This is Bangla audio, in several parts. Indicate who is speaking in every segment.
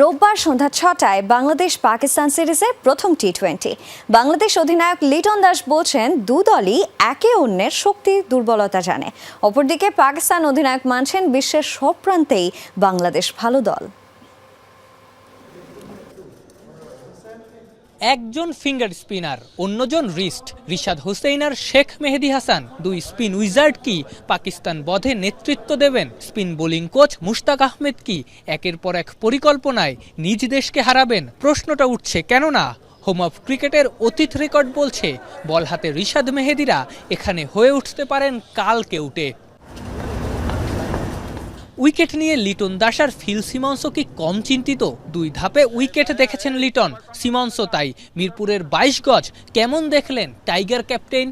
Speaker 1: রোববার সন্ধ্যা ছটায় বাংলাদেশ পাকিস্তান সিরিজের প্রথম টি টোয়েন্টি বাংলাদেশ অধিনায়ক লিটন দাস বলছেন, দু দলই একে অন্যের শক্তি, দুর্বলতা জানে। অপরদিকে পাকিস্তান অধিনায়ক মানছেন, বিশ্বের সব প্রান্তেই বাংলাদেশ ভালো দল।
Speaker 2: একজন ফিঙ্গার স্পিনার অন্যজন রিস্ট রিশাদ হোসেইন আর শেখ মেহেদি হাসান। দুই স্পিন উইজার্ড কি পাকিস্তান বধে নেতৃত্ব দেবেন? Spin bowling coach Mushtaq Ahmed কি একের পর এক পরিকল্পনায় নিজ দেশকে হারাবেন? প্রশ্নটা উঠছে কেননা হোম অফ ক্রিকেটের অতীত রেকর্ড বলছে, বল হাতে রিশাদ মেহেদিরা এখানে হয়ে উঠতে পারেন কালকে উঠে। উইকেট নিয়ে লিটন দাস আর ফিল সিমন্সও কি কম চিন্তিত? দুই ধাপে উইকেট দেখেছেন লিটন। সিমন্সও তাই। মিরপুরের বাইশ গজ, কেমন দেখলেন tiger captain?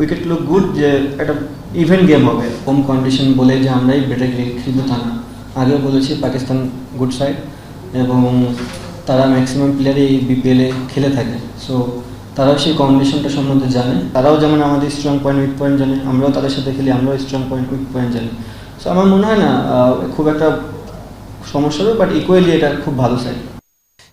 Speaker 3: Wicket look good যে একটা ইভেন্ট গেম হবে। হোম কন্ডিশন বলে যে আমরাই বেটার কিন্তু তা না। আগেও বলেছি, পাকিস্তান গুড সাইড এবং তারা ম্যাক্সিমাম প্লেয়ারই এই বিপিএলে খেলে থাকে। সো তারাও সেই কন্ডিশনটা সম্বন্ধে জানে। তারাও যেমন আমাদের স্ট্রং পয়েন্ট উইক পয়েন্ট জানে, আমরাও তাদের সাথে খেলি, আমরাও স্ট্রং পয়েন্ট উইক পয়েন্ট জানি। সো আমার মনে হয় না খুব একটা সমস্যা হবে বাট ইকুয়ালি এটা খুব ভালো সাইড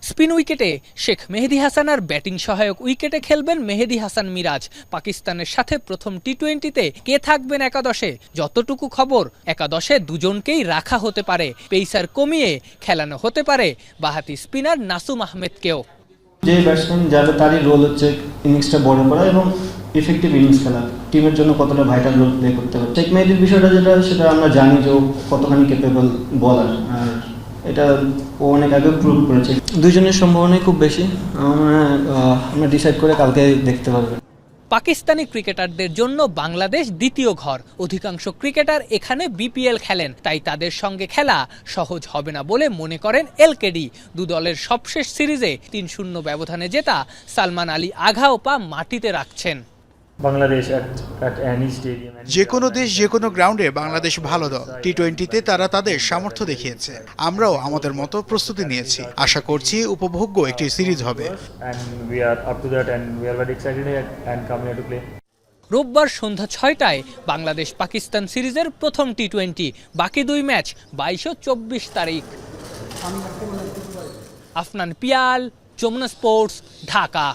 Speaker 2: স্পিন উইকেটে শেখ মেহেদি হাসান আর ব্যাটিং সহায়ক উইকেটে খেলবেন মেহেদি হাসান মিরাজ। পাকিস্তানের সাথে প্রথম টি টোয়েন্টিতে কে থাকবেন একাদশে? যতটুকু খবর একাদশে দুজনকেই রাখা হতে পারে। পেসার কমিয়ে খেলানো হতে পারে বাহাতি স্পিনার নাসুম আহমেদকেও।
Speaker 3: যে ব্যাটসম্যান যাবে তারই রোল হচ্ছে ইনিংসটা বড় করা এবং ইফেক্টিভ ইনিংস খেলা। টিমের জন্য কতটা ভাইটাল রোল প্লে করতে শেখ মেহেদির বিষয়টা যেটা, সেটা আমরা জানি যে কতখানি কেপেবল বলার আর এটা ও অনেক আগে প্রুভ করেছে। দুজনের সম্ভাবনাই খুব বেশি। আমরা ডিসাইড করে কালকে দেখতে পারবেন
Speaker 2: পাকিস্তানি ক্রিকেটারদের জন্য বাংলাদেশ দ্বিতীয় ঘর। অধিকাংশ ক্রিকেটার এখানে বিপিএল খেলেন, তাই তাদের সঙ্গে খেলা সহজ হবে না বলে মনে করেন এলকেডি দু দলের সবশেষ সিরিজে তিন শূন্য ব্যবধানে জেতা সালমান আলী আঘা ও পা মাটিতে রাখছেন।
Speaker 4: যে কোনো দেশ যে কোনো গ্রাউন্ডে বাংলাদেশ ভালো দল। টি টোয়েন্টিতে তারা তাদের সামর্থ্য দেখিয়েছে। আমরাও আমাদের মতো প্রস্তুতি নিয়েছি। আশা করছি উপভোগ্য একটি সিরিজ হবে.
Speaker 2: রোববার সন্ধ্যা ছয়টায় বাংলাদেশ পাকিস্তান সিরিজের প্রথম টি টোয়েন্টি বাকি দুই ম্যাচ বাইশ ও চব্বিশ তারিখ। আফনান পিয়াল যমুনা স্পোর্টস ঢাকা।